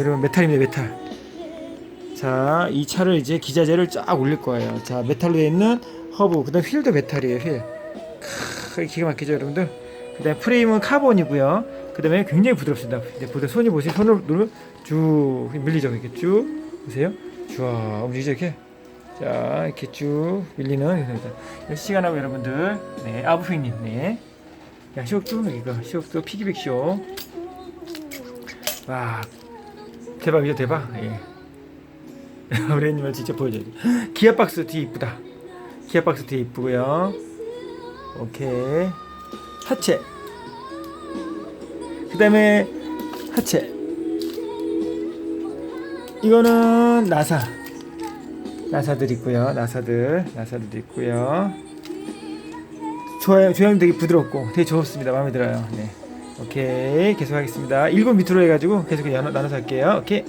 여러분 메탈입니다 메탈. 자 이 차를 이제 기자재를 쫙 올릴 거예요. 자 메탈로 되어 있는 허브 그 다음 휠도 메탈이에요 휠. 크, 기가 막히죠 여러분들? 그 다음 프레임은 카본이고요. 그 다음에 굉장히 부드럽습니다. 이제 보다 손이 보세요 손으로 누르면 쭉 밀리죠 이렇게 쭉. 보세요. 쭉 움직이죠 이렇게? 자 이렇게 쭉 밀리는 시간하고 여러분들 네 아부핑님 네. 야, 쇼도 이거 쇼도 피기백 쇼. 와, 대박이죠 대박. 예. 우리 애님을 직접 보여줘야지. 기아 박스 뒤 이쁘다. 기아 박스 뒤 이쁘고요. 오케이. 하체. 그 다음에 하체. 이거는 나사. 나사들 있고요. 나사들, 나사들도 있고요. 좋아요. 조향 되게 부드럽고 되게 좋습니다. 마음에 들어요. 네. 오케이. 계속 하겠습니다. 1번 밑으로 해가지고 계속 나눠, 나눠서 할게요. 오케이.